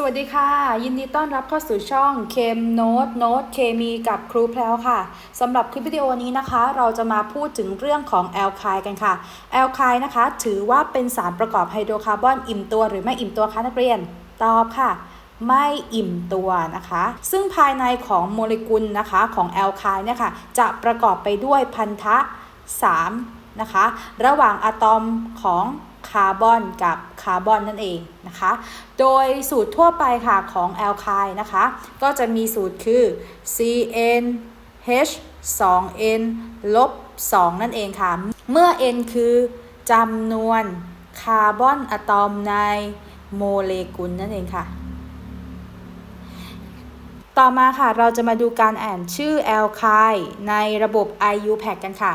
สวัสดีค่ะ ยินดีต้อนรับเข้าสู่ช่องเคมโน้ตโน้ตเคมีกับครูแพลวค่ะสำหรับคลิปวิดีโอนี้นะคะ เราจะมาพูดถึงเรื่องของแอลคายกันค่ะแอลคายนะคะ ถือว่าเป็นสารประกอบไฮโดรคาร์บอนอิ่มตัวหรือไม่อิ่มตัวคะนักเรียน ตอบค่ะไม่อิ่มตัวนะคะ ซึ่งภายในของโมเลกุลนะคะของแอลคายเนี่ยค่ะจะประกอบไปด้วยพันธะ 3 นะคะ ระหว่างอะตอมของ คาร์บอนกับคาร์บอนนั่นเองนะคะ โดยสูตรทั่วไปค่ะของแอลคายนะคะ ก็จะมีสูตรคือ CnH 2n ลบ 2 นั่นเองค่ะ เมื่อ n คือจำนวนคาร์บอนอะตอมในโมเลกุลนั่นเองค่ะ ต่อมาค่ะเราจะมาดูการอ่านชื่อแอลคายในระบบ IUPAC กันค่ะ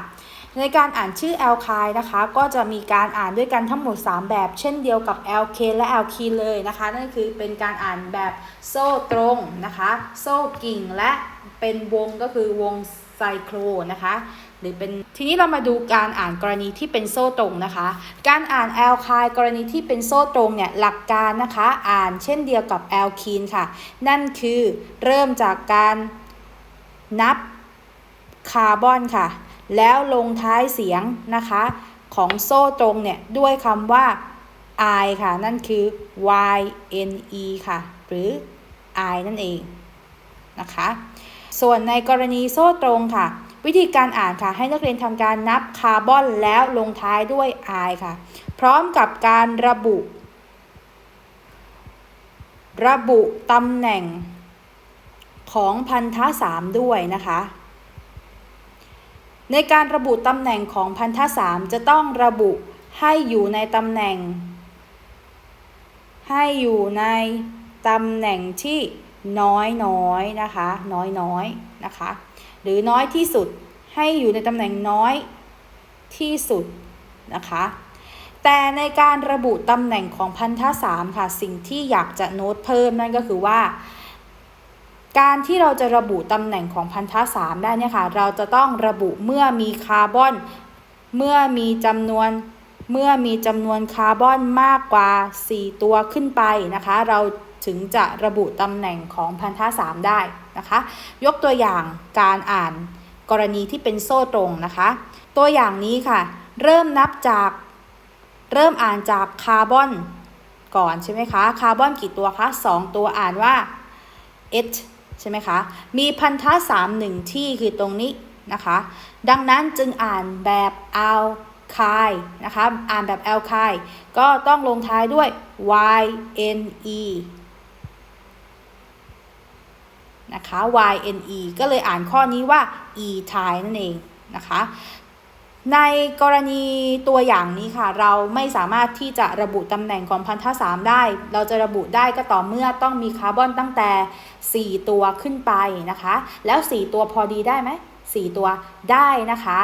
ในการอ่านชื่อแอลคายนะคะ ก็จะมีการอ่านด้วยกันทั้งหมด 3 แบบ เช่นเดียวกับแอลเคนและแอลคีนเลยนะคะ นั่นคือเป็นการอ่านแบบโซ่ตรงนะคะ โซ่กิ่งและเป็นวงก็คือวงไซโครนะคะ หรือเป็นทีนี้เรามาดูการอ่านกรณีที่เป็นโซ่ตรงนะคะ การอ่านแอลคายกรณีที่เป็นโซ่ตรงเนี่ยหลักการนะคะอ่านเช่นเดียวกับแอลคีนค่ะ นั่นคือเริ่มจากการนับคาร์บอนค่ะ แล้วลงท้ายเสียงนะคะ ของโซ่ตรงเนี่ย ด้วยคำว่า i ค่ะ นั่นคือ y n e ค่ะ หรือ i นั่นเองนะคะ ส่วนในกรณีโซ่ตรงค่ะ วิธีการอ่านค่ะ ให้นักเรียนทำการนับคาร์บอนแล้วลงท้ายด้วย i ค่ะ พร้อมกับการระบุ ระบุตำแหน่งของพันธะสามด้วยนะคะ ในการระบุตำแหน่งของพันธะสามจะต้องระบุให้อยู่ในตำแหน่ง ให้อยู่ในตำแหน่งที่น้อยน้อยนะคะ น้อยน้อยนะคะ หรือน้อยที่สุดให้อยู่ในตำแหน่งน้อยที่สุดนะคะ แต่ในการระบุตำแหน่งของพันธะสามค่ะ สิ่งที่อยากจะโน้ตเพิ่มนั่นก็คือว่า การที่เราจะระบุตำแหน่งของพันธะสามได้เนี่ยค่ะเราจะต้องระบุเมื่อมีคาร์บอน เมื่อมีจำนวนเมื่อมีจำนวนคาร์บอนมากกว่า 4 ตัวขึ้นไปนะคะ เราถึงจะระบุตำแหน่งของพันธะสามได้นะคะ ยกตัวอย่างการอ่านกรณีที่เป็นโซ่ตรงนะคะ ตัวอย่างนี้ค่ะ เริ่มนับจากเริ่มอ่านจากคาร์บอนก่อนใช่ไหมคะ คาร์บอนกี่ตัวคะ 2 ตัวอ่านว่า H ใช่ไหมคะ มีพันธะสามหนึ่งที่คือตรงนี้นะคะ ดังนั้นจึงอ่านแบบอัลคายนะคะ อ่านแบบแอลคายก็ต้องลงท้ายด้วย y n e นะคะ y n e ก็เลยอ่านข้อนี้ว่า e ทายนั่นเองนะคะ ในกรณีตัวอย่างนี้ค่ะ เราไม่สามารถที่จะระบุตำแหน่งของพันธะสามได้ เราจะระบุได้ก็ต่อเมื่อต้องมีคาร์บอนตั้งแต่ 4 ตัวขึ้นไปนะคะ แล้ว 4 ตัวพอดีได้ไหม4ตัวได้นะคะ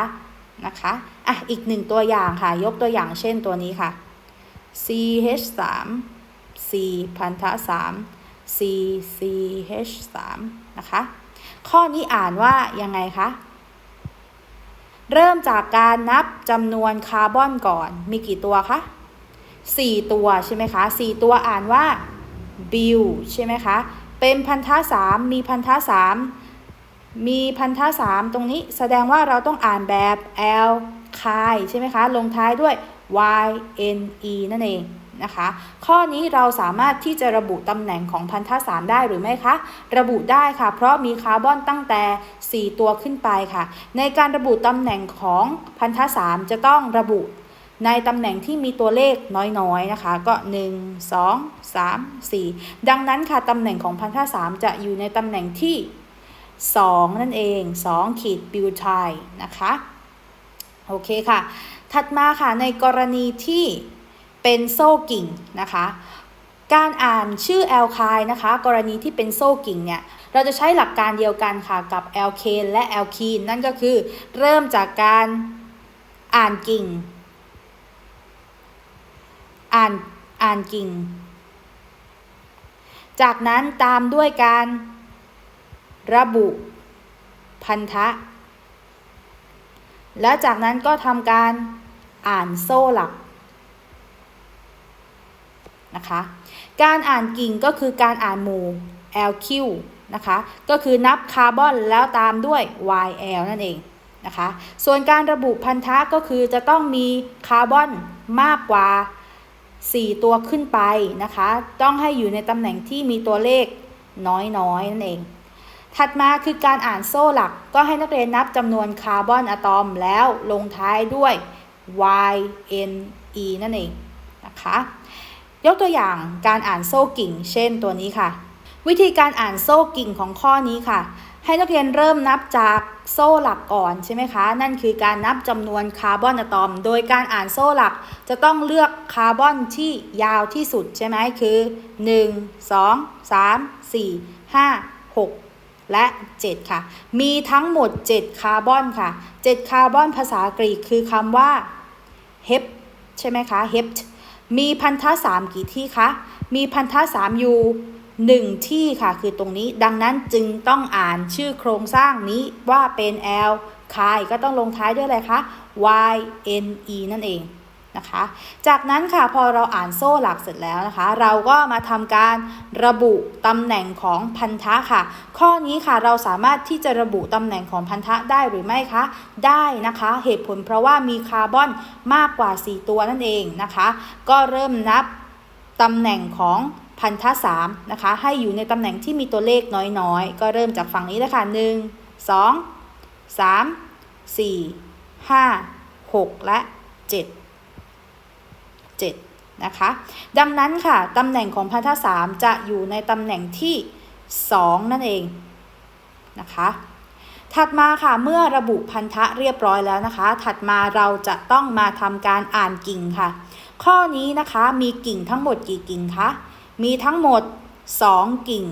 นะคะอะอีกหนึ่งตัวอย่างค่ะ ยกตัวอย่างเช่นตัวนี้ค่ะ CH 3 C พันธะ3 C CH 3นะคะ ข้อนี้อ่านว่ายังไงคะ เริ่มจากการนับจำนวนคาร์บอนก่อน มีกี่ตัวคะ 4 ตัวใช่ไหมคะ 4 ตัวอ่านว่าบิวใช่ไหมคะ เป็นพันธะ3มีพันธะ3มีพันธะ3ตรงนี้แสดงว่าเราต้องอ่านแบบ L คายใช่ไหมคะ ลงท้ายด้วย Y N E นั่นเอง นะคะ ข้อนี้เราสามารถที่จะระบุตำแหน่งของพันธะสามได้หรือไม่คะ ระบุได้ค่ะ เพราะมีคาร์บอนตั้งแต่ 4 ตัวขึ้นไปค่ะ ในการระบุตำแหน่งของพันธะสามจะต้องระบุในตำแหน่งที่มีตัวเลขน้อยๆนะคะ ก็ 1 2 3 4 ดังนั้นค่ะตำแหน่งของพันธะสามจะอยู่ในตำแหน่งที่ 2 นั่นเอง 2 ขีดบิวไทนะคะ โอเคค่ะ ถัดมาค่ะในกรณีที่ เป็นโซ่กิ่งนะคะ การอ่านชื่อแอลคายนะคะ กรณีที่เป็นโซ่กิ่งเนี่ยเราจะใช้หลักการเดียวกันค่ะกับแอลเคนและแอลคีนนั่นก็คือเริ่มจากการอ่านกิ่ง อ่านอ่านกิ่ง จากนั้นตามด้วยการระบุพันธะ แล้วจากนั้นก็ทำการอ่านโซ่หลัก นะคะ การอ่านกิ่งก็คือการอ่านหมู่ LQ นะคะ ก็คือนับคาร์บอนแล้วตามด้วย YL นั่นเองนะคะ ส่วนการระบุพันธะก็คือจะต้องมีคาร์บอนมากกว่า 4 ตัวขึ้นไปนะคะ ต้องให้อยู่ในตำแหน่งที่มีตัวเลขน้อยๆนั่นเอง ถัดมาคือการอ่านโซ่หลัก ก็ให้นักเรียนนับจำนวนคาร์บอนอะตอมแล้วลงท้ายด้วย Y N E นั่นเองนะคะ ยกตัวอย่างการอ่านโซ่กิ่ง เช่นตัวนี้ค่ะ วิธีการอ่านโซ่กิ่งของข้อนี้ค่ะ ให้นักเรียนเริ่มนับจากโซ่หลักก่อนใช่ไหมคะ นั่นคือการนับจำนวนคาร์บอนอะตอม โดยการอ่านโซ่หลักจะต้องเลือกคาร์บอนที่ยาวที่สุดใช่ไหมคือ 1 2 3 4 5 6และ 7 ค่ะ มีทั้งหมด 7 คาร์บอนค่ะ 7 คาร์บอนภาษากรีกคือคำว่า hep ใช่ไหมคะ hep มีพันธะสามกี่ที่คะ มีพันธะสามอยู่หนึ่งที่ค่ะคือตรงนี้ดังนั้นจึงต้องอ่านชื่อโครงสร้างนี้ว่าเป็น l คายก็ต้องลงท้ายด้วยอะไรคะ y n e นั่นเอง นะคะ จากนั้นค่ะพอเราอ่านโซ่หลักเสร็จแล้วนะคะ เราก็มาทำการระบุตำแหน่งของพันธะค่ะ ข้อนี้ค่ะเราสามารถที่จะระบุตำแหน่งของพันธะได้หรือไม่คะ ได้นะคะ เหตุผลเพราะว่ามีคาร์บอนมากกว่า 4 ตัวนั่นเองนะคะ ก็เริ่มนับตำแหน่งของพันธะ3นะคะ ให้อยู่ในตำแหน่งที่มีตัวเลขน้อยๆ ก็เริ่มจากฝั่งนี้เลยค่ะ 1 2 3 4 5 6 และ 7 7 นะคะ ดังนั้นค่ะตำแหน่งของพันธะ3จะอยู่ในตำแหน่งที่ 2 นั่นเองนะคะถัดมาค่ะเมื่อระบุพันธะเรียบร้อยแล้วนะคะ ถัดมาเราจะต้องมาทำการอ่านกิ่งค่ะ ข้อนี้นะคะมีกิ่งทั้งหมดกี่กิ่งคะมีทั้งหมด 2 กิ่ง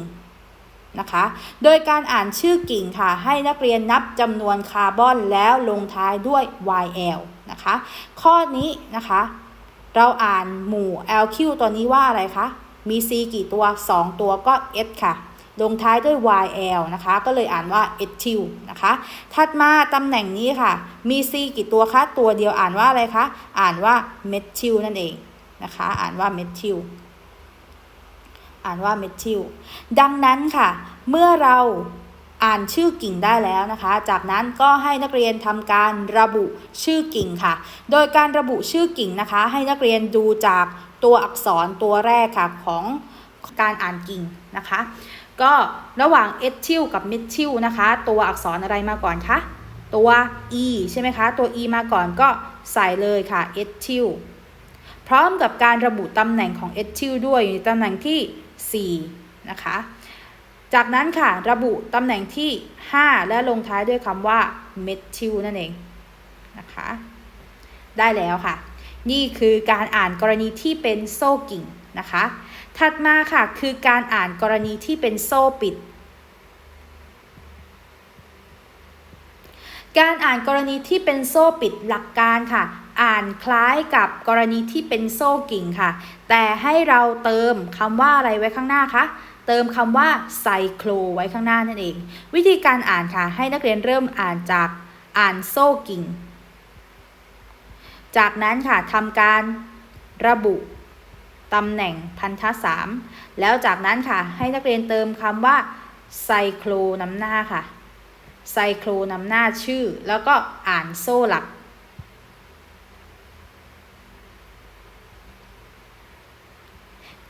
นะคะ โดยการอ่านชื่อกิ่งค่ะ ให้นักเรียนนับจำนวนคาร์บอนแล้วลงท้ายด้วย YL นะคะ ข้อนี้นะคะ เราอ่านหมู่ LQ ตัวนี้ว่าอะไรคะ มี C กี่ตัว 2 ตัวก็ S ค่ะ ลงท้ายด้วย YL นะคะ ก็เลยอ่านว่า ethyl นะคะ ถัดมาตำแหน่งนี้ค่ะ มี C กี่ตัวคะ ตัวเดียวอ่านว่าอะไรคะ อ่านว่า methyl นั่นเองนะคะ อ่านว่า methyl อ่านว่า methyl ดังนั้นค่ะ เมื่อเรา อ่านชื่อกิ่งได้แล้วนะคะ จากนั้นก็ให้นักเรียนทำการระบุชื่อกิ่งค่ะ โดยการระบุชื่อกิ่งนะคะ ให้นักเรียนดูจากตัวอักษรตัวแรกค่ะของการอ่านกิ่งนะคะ ก็ระหว่างเอทิลกับเมทิลนะคะ ตัวอักษรอะไรมาก่อนคะ ตัว e ใช่ไหมคะ ตัว e มาก่อนก็ใส่เลยค่ะเอทิลพร้อมกับการระบุตำแหน่งของเอทิลด้วยอยู่ในตำแหน่งที่ 4 นะคะ จากนั้นค่ะระบุตำแหน่งที่ 5 และลงท้ายด้วยคำว่าเมทิลนั่นเองนะคะ ได้แล้วค่ะ นี่คือการอ่านกรณีที่เป็นโซ่กิ่งนะคะ ถัดมาค่ะคือการอ่านกรณีที่เป็นโซ่ปิด การอ่านกรณีที่เป็นโซ่ปิดหลักการค่ะ อ่านคล้ายกับกรณีที่เป็นโซ่กิ่งค่ะ แต่ให้เราเติมคำว่าอะไรไว้ข้างหน้าคะ เติมคำว่าไซโคลไว้ข้างหน้านั่นเอง วิธีการอ่านค่ะ ให้นักเรียนเริ่มอ่านจากอ่านโซ่กิ่ง จากนั้นค่ะทำการระบุตำแหน่งพันธะสามแล้วจากนั้นค่ะ ให้นักเรียนเติมคำว่าไซโคลนำหน้าค่ะไซโคลนำหน้าชื่อ แล้วก็อ่านโซ่หลัก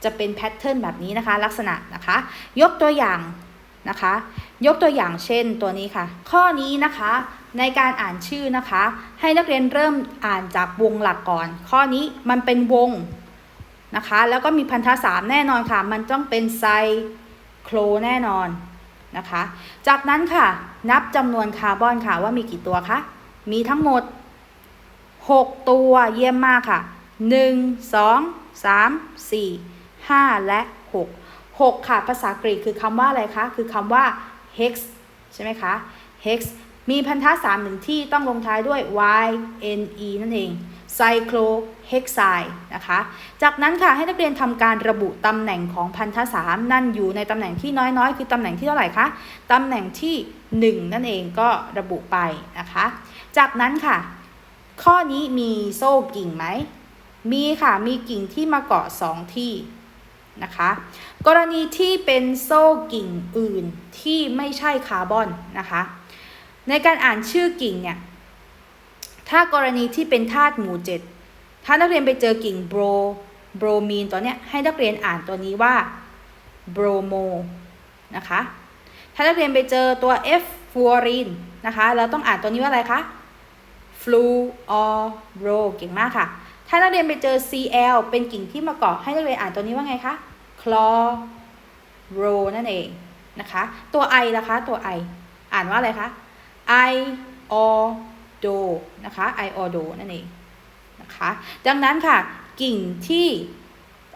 จะเป็นแพทเทิร์นแบบนี้นะคะ ลักษณะนะคะ ยกตัวอย่างนะคะ ยกตัวอย่างเช่นตัวนี้ค่ะ ข้อนี้นะคะในการอ่านชื่อนะคะ ให้นักเรียนเริ่มอ่านจากวงหลักก่อน ข้อนี้มันเป็นวงนะคะ แล้วก็มีพันธะสามแน่นอนค่ะ มันต้องเป็นไซโครแน่นอนนะคะ จากนั้นค่ะนับจำนวนคาร์บอนค่ะว่ามีกี่ตัวคะ มีทั้งหมด 6 ตัวเยี่ยมมากค่ะ 1 2 3 4 5 และ 6 6 ค่ะ ภาษากรีกคือคำว่าอะไรคะ คือคำว่า hex ใช่ไหมคะ hex มีพันธะ3หนึ่งที่ต้องลงท้ายด้วย y n e นั่นเองไซโคลเฮกไซนะคะ จากนั้นค่ะให้นักเรียนทำการระบุตำแหน่งของพันธะสามนั่นอยู่ในตำแหน่งที่น้อยๆ คือตำแหน่งที่เท่าไหร่คะ ตำแหน่งที่ 1 นั่นเองก็ระบุไปนะคะ จากนั้นค่ะ ข้อนี้มีโซ่กิ่งไหม มีค่ะ มีกิ่งที่มาเกาะ2ที่ นะคะ กรณีที่เป็นโซ่กิ่งอื่นที่ไม่ใช่คาร์บอนนะคะ ในการอ่านชื่อกิ่งเนี่ย ถ้ากรณีที่เป็นธาตุหมู่เจ็ดถ้านักเรียนไปเจอกิ่งโบรโบรมีนตัวเนี้ยให้นักเรียนอ่านตัวนี้ว่าโบรโมนะคะ ถ้านักเรียนไปเจอตัว F ฟูออรีนนะคะ เราต้องอ่านตัวนี้ว่าอะไรคะฟลูออโรเก่งมากค่ะ ถ้านักเรียนไปเจอ Cl เป็นกิ่งที่มาเกาะให้นักเรียนอ่านตัวนี้ว่าไงคะ คลอโรนั่นเองนะคะ ตัว I ล่ะคะ ตัว I อ่านว่าอะไรคะ I o d o นะคะ I o d o นั่นเองนะคะ ดังนั้นค่ะ กิ่งที่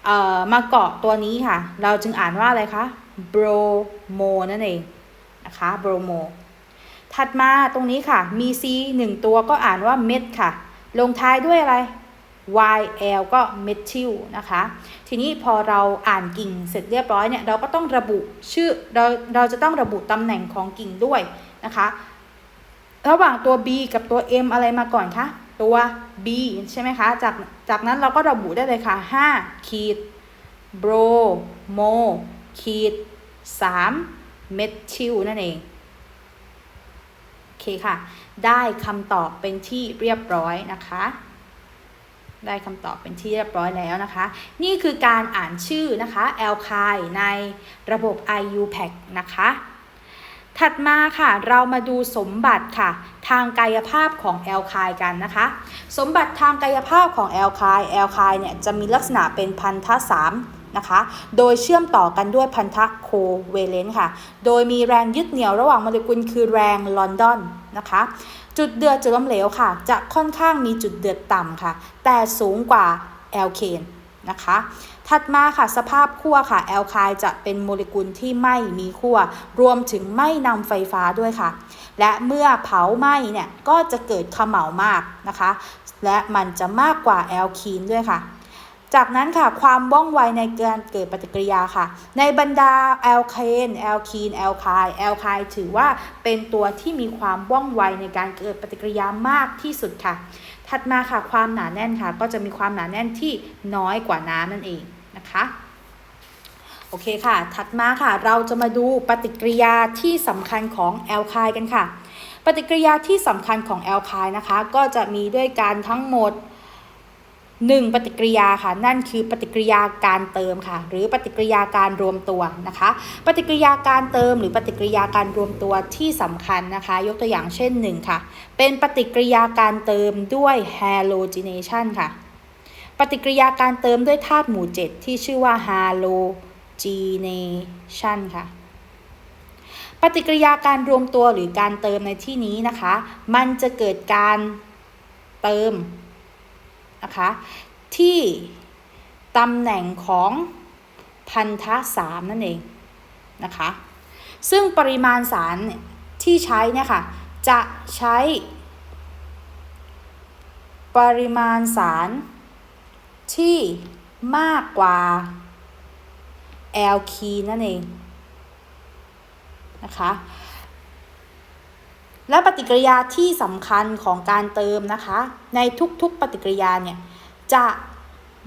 เอ่อมาเกาะตัวนี้ค่ะ เราจึงอ่านว่าอะไรคะ bromo นั่นเองนะคะ bromo ถัดมาตรงนี้ค่ะ มี C 1ตัวก็อ่านว่าเม็ดค่ะ ลงท้ายด้วยอะไร YL ก็เมทิลนะคะ ทีนี้พอเราอ่านกิ่งเสร็จเรียบร้อยเนี่ยเราก็ต้องระบุชื่อเราเราจะต้องระบุตำแหน่งของกิ่งด้วยนะคะ ระหว่างตัว B กับตัว M อะไรมาก่อนคะ ตัว B ใช่ไหมคะ จากจากนั้นเราก็ระบุได้เลยค่ะ 5 ขีดโบรโมขีด3เมทิลนั่นเอง โอเคค่ะ ได้คำตอบเป็นที่เรียบร้อยนะคะ ได้คำตอบเป็นที่เรียบร้อยแล้วนะคะ นี่คือการอ่านชื่อนะคะแอลคายในระบบ IUPAC นะคะ ถัดมาค่ะ เรามาดูสมบัติค่ะ ทางกายภาพของแอลคายกันนะคะ สมบัติทางกายภาพของแอลคายแอลคายเนี่ยจะมีลักษณะเป็นพันธะสามนะคะ โดยเชื่อมต่อกันด้วยพันธะโคเวเลนต์ค่ะ โดยมีแรงยึดเหนี่ยวระหว่างโมเลกุลคือแรงลอนดอน นะคะ จุดเดือดจุดล้มเหลวค่ะ จะค่อนข้างมีจุดเดือดต่ำค่ะ แต่สูงกว่าแอลเคนนะคะ ถัดมาค่ะสภาพขั้วค่ะแอลคายจะเป็นโมเลกุลที่ไม่มีขั้วรวมถึงไม่นำไฟฟ้าด้วยค่ะ และเมื่อเผาไหม้เนี่ยก็จะเกิดขม่ามากนะคะ และมันจะมากกว่าแอลคีนด้วยค่ะ จากนั้นค่ะความว่องไวในการเกิดปฏิกิริยาค่ะ ในบรรดาแอลเคนแอลคีนแอลคายแอลคายถือว่าเป็นตัวที่มีความว่องไวในการเกิดปฏิกิริยามากที่สุดค่ะ ถัดมาค่ะความหนาแน่นค่ะ ก็จะมีความหนาแน่นที่น้อยกว่าน้ำนั่นเองนะคะโอเคค่ะ ถัดมาค่ะ เราจะมาดูปฏิกิริยาที่สำคัญของแอลคายกันค่ะ ปฏิกิริยาที่สำคัญของแอลคายนะคะ ก็จะมีด้วยการทั้งหมด 1 ปฏิกิริยาค่ะ นั่นคือปฏิกิริยาการเติมค่ะ หรือปฏิกิริยาการรวมตัวนะคะ ปฏิกิริยาการเติม หรือปฏิกิริยาการรวมตัวที่สำคัญนะคะ ยกตัวอย่างเช่น1ค่ะ เป็นปฏิกิริยาการเติมด้วย halogenation ค่ะ ปฏิกิริยาการเติมด้วยธาตุหมู่ 7 ที่ชื่อว่า halogenation ค่ะปฏิกิริยาการรวมตัวหรือการเติมในที่นี้นะคะ มันจะเกิดการเติม นะคะ ที่ตำแหน่งของพันธะสามนั่นเองนะคะ ซึ่งปริมาณสารที่ใช้เนี่ยค่ะ จะใช้ ปริมาณสารที่มากกว่าแอลคีนั่นเองนะคะ และปฏิกิริยาที่สำคัญของการเติมนะคะ ในทุกๆปฏิกิริยาเนี่ยจะ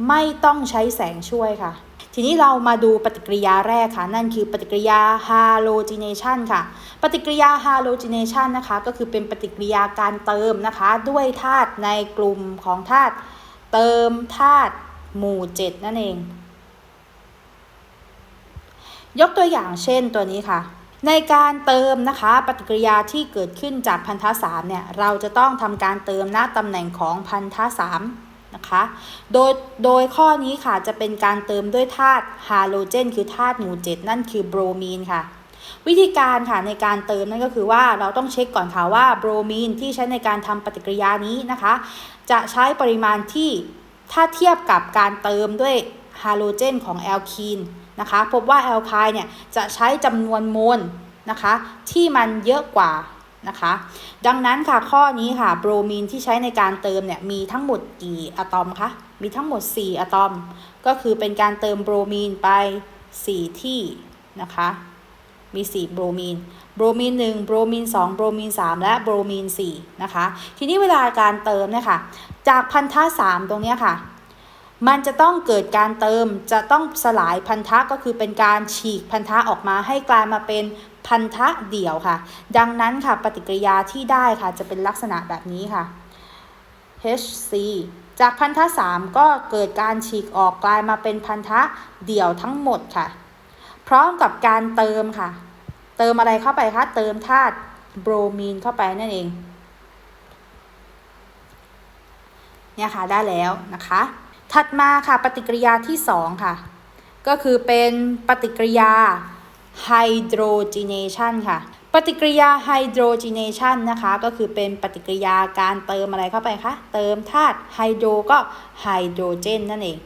ไม่ต้องใช้แสงช่วยค่ะ ทีนี้เรามาดูปฏิกิริยาแรกค่ะ นั่นคือปฏิกิริยา halogenation ค่ะ ปฏิกิริยา halogenation นะคะก็คือเป็นปฏิกิริยาการเติมนะคะ ด้วยธาตุในกลุ่มของธาตุเติมธาตุหมู่ 7 นั่นเอง ยกตัวอย่างเช่นตัวนี้ค่ะ ในการเติมนะคะ ปฏิกิริยาที่เกิดขึ้นจากพันธะสามเนี่ยเราจะต้องทำการเติมณตำแหน่งของพันธะสามนะคะโดยโดยข้อนี้ค่ะจะเป็นการเติมด้วยธาตุฮาโลเจน คือธาตุหมู่เจ็ดนั่นคือโบรมีนค่ะ วิธีการค่ะในการเติมนั่นก็คือว่าเราต้องเช็คก่อนค่ะว่าโบรมีนที่ใช้ในการทำปฏิกิริยานี้นะคะ จะใช้ปริมาณที่ถ้าเทียบกับการเติมด้วยฮาโลเจนของแอลคีน นะคะพบว่าแอลไคน์เนี่ยจะใช้จำนวนโมลนะคะที่มันเยอะกว่านะคะดังนั้นค่ะข้อนี้ค่ะโบรมีนที่ใช้ในการเติมเนี่ยมีทั้งหมดกี่อะตอมคะมีทั้งหมด 4 อะตอม ก็คือเป็นการเติมโบรมีนไป 4 ที่นะคะมี 4 โบรมีน โบรมีน 1 โบรมีน 2 โบรมีน 3 และโบรมีน 4 นะคะ ทีนี้เวลาการเติมเนี่ยค่ะ จากพันธะ3ตรงนี้ค่ะ มันจะต้องเกิดการเติมจะต้องสลายพันธะก็คือเป็นการฉีกพันธะออกมาให้กลายมาเป็นพันธะเดี่ยวค่ะ ดังนั้นค่ะปฏิกิริยาที่ได้ค่ะจะเป็นลักษณะแบบนี้ค่ะ HC จากพันธะ 3 ก็เกิดการฉีกออกกลายมาเป็นพันธะเดี่ยวทั้งหมดค่ะ พร้อมกับการเติมค่ะ เติมอะไรเข้าไปคะ เติมธาตุโบรมีนเข้าไปนั่นเอง เนี่ยค่ะได้แล้วนะคะ ถัดมาค่ะปฏิกิริยาที่ 2 ค่ะ ก็คือเป็นปฏิกิริยาไฮโดรเจเนชันค่ะ ปฏิกิริยาไฮโดรเจเนชันนะคะ ก็คือเป็นปฏิกิริยาการเติมอะไรเข้าไปคะ เติมธาตุไฮโดรก็ไฮโดรเจนนั่นเอง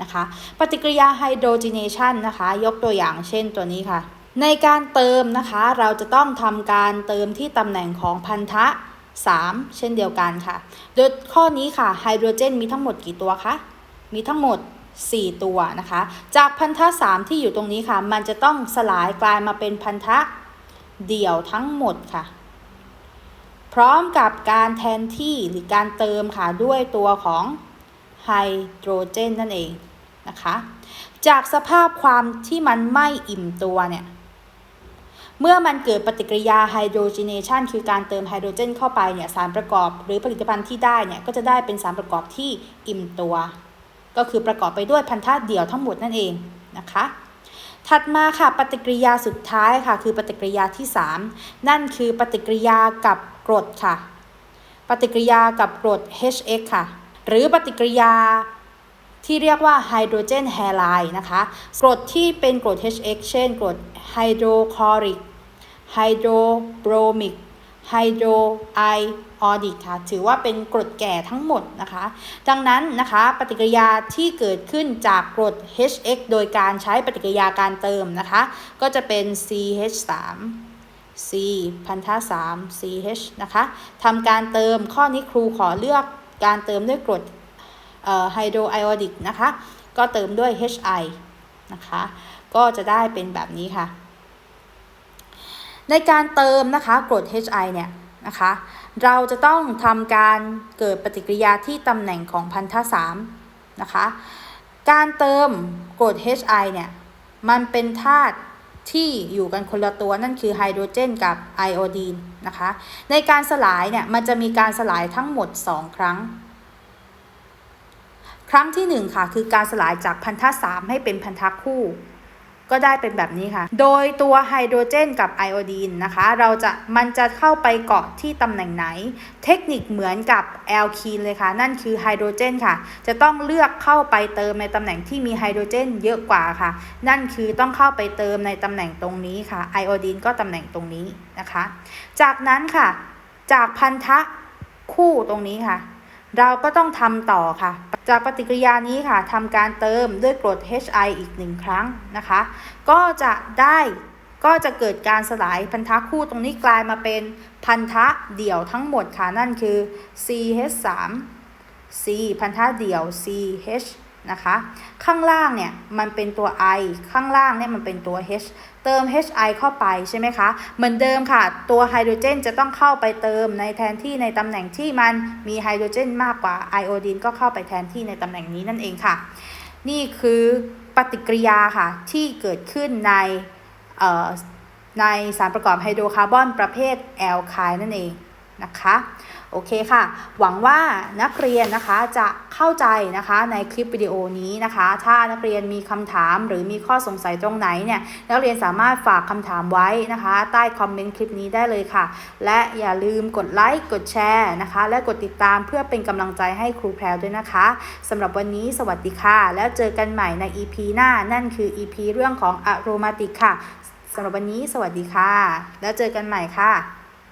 นะคะ ปฏิกิริยาไฮโดรเจเนชันนะคะ ยกตัวอย่างเช่นตัวนี้ค่ะ ในการเติมนะคะ เราจะต้องทำการเติมที่ตำแหน่งของพันธะ 3 เช่นเดียวกันค่ะ โดยข้อนี้ค่ะไฮโดรเจนมีทั้งหมดกี่ตัวคะ มีทั้งหมด 4 ตัวนะคะ จากพันธะ 3 ที่อยู่ตรงนี้ค่ะ มันจะต้องสลายกลายมาเป็นพันธะเดี่ยวทั้งหมดค่ะ พร้อมกับการแทนที่หรือการเติมค่ะ ด้วยตัวของไฮโดรเจนนั่นเองนะคะ จากสภาพความที่มันไม่อิ่มตัวเนี่ยเมื่อมันเกิดปฏิกิริยาไฮโดรเจเนชันคือการเติมไฮโดรเจนเข้าไปเนี่ยสารประกอบหรือผลิตภัณฑ์ที่ได้เนี่ยก็จะได้เป็นสารประกอบที่อิ่มตัว ก็คือประกอบไปด้วยพันธะเดี่ยวทั้งหมดนั่นเองนะคะ ถัดมาค่ะปฏิกิริยาสุดท้ายค่ะ คือปฏิกิริยาที่ 3 นั่นคือปฏิกิริยากับกรดค่ะ ปฏิกิริยากับกรด HX ค่ะ หรือปฏิกิริยาที่เรียกว่าไฮโดรเจนแฮไลน์นะคะกรดที่เป็นกรด HX เช่นกรดไฮโดรคลอริกไฮโดรโบรมิก ไฮโดรไอออดิกค่ะ ถือว่าเป็นกรดแก่ทั้งหมดนะคะ ดังนั้นนะคะปฏิกิริยาที่เกิดขึ้นจากกรด HX โดยการใช้ปฏิกิริยาการเติมนะคะ ก็จะเป็น CH3 C พันธะ 3 CH นะคะทำการเติมข้อนี้ครูขอเลือกการเติมด้วยกรดไฮโดรไอออดิกนะคะ ก็เติมด้วย HI นะคะ ก็จะได้เป็นแบบนี้ค่ะ ในการเติมนะคะกรด HI เนี่ยนะคะเราจะต้องทำการเกิดปฏิกิริยาที่ตำแหน่งของพันธะ3นะคะ การเติมกรด HI เนี่ยมันเป็นธาตุที่อยู่กันคนละตัวนั่นคือไฮโดรเจนกับไอโอดีนนะคะ ในการสลายเนี่ยมันจะมีการสลายทั้งหมด 2 ครั้ง ครั้งที่ 1 ค่ะ คือการสลายจากพันธะ3ให้เป็นพันธะคู่ ก็ได้เป็นแบบนี้ค่ะ โดยตัวไฮโดรเจนกับไอโอดีนนะคะ เราจะมันจะเข้าไปเกาะที่ตำแหน่งไหน เทคนิคเหมือนกับแอลคีนเลยค่ะ นั่นคือไฮโดรเจนค่ะ จะต้องเลือกเข้าไปเติมในตำแหน่งที่มีไฮโดรเจนเยอะกว่าค่ะ นั่นคือต้องเข้าไปเติมในตำแหน่งตรงนี้ค่ะไอโอดีนก็ตำแหน่งตรงนี้นะคะ จากนั้นค่ะ จากพันธะคู่ตรงนี้ค่ะ เราก็ต้องทำต่อค่ะ จากปฏิกิริยานี้ค่ะทำการเติมด้วยกรด HI อีกหนึ่งครั้งนะคะ ก็จะได้ก็จะเกิดการสลายพันธะคู่ตรงนี้กลายมาเป็นพันธะเดี่ยวทั้งหมดค่ะนั่นคือ CH3 C พันธะเดี่ยว CH นะคะ ข้างล่างเนี่ยมันเป็นตัว I ข้างล่างเนี่ยมันเป็นตัว H เติม HI เข้าไปใช่ไหมคะ เหมือนเดิมค่ะ ตัวไฮโดรเจนจะต้องเข้าไปเติมในแทนที่ในตำแหน่งที่มันมีไฮโดรเจนมากกว่าไอโอดีนก็เข้าไปแทนที่ในตำแหน่งนี้นั่นเองค่ะ นี่คือปฏิกิริยาค่ะที่เกิดขึ้นในในสารประกอบไฮโดรคาร์บอนประเภทแอลไคน์นั่นเองนะคะ โอเคค่ะ หวังว่านักเรียนนะคะจะเข้าใจนะคะในคลิปวิดีโอนี้นะคะ ถ้านักเรียนมีคำถามหรือมีข้อสงสัยตรงไหนเนี่ยนักเรียนสามารถฝากคำถามไว้นะคะ ใต้คอมเมนต์คลิปนี้ได้เลยค่ะ และอย่าลืมกดไลค์กดแชร์นะคะ และกดติดตามเพื่อเป็นกำลังใจให้ครูแพรวด้วยนะคะสำหรับวันนี้สวัสดีค่ะ แล้วเจอกันใหม่ใน EP หน้านั่นคือ EP เรื่องของอะโรมาติกค่ะสำหรับวันนี้สวัสดีค่ะ แล้วเจอกันใหม่ค่ะ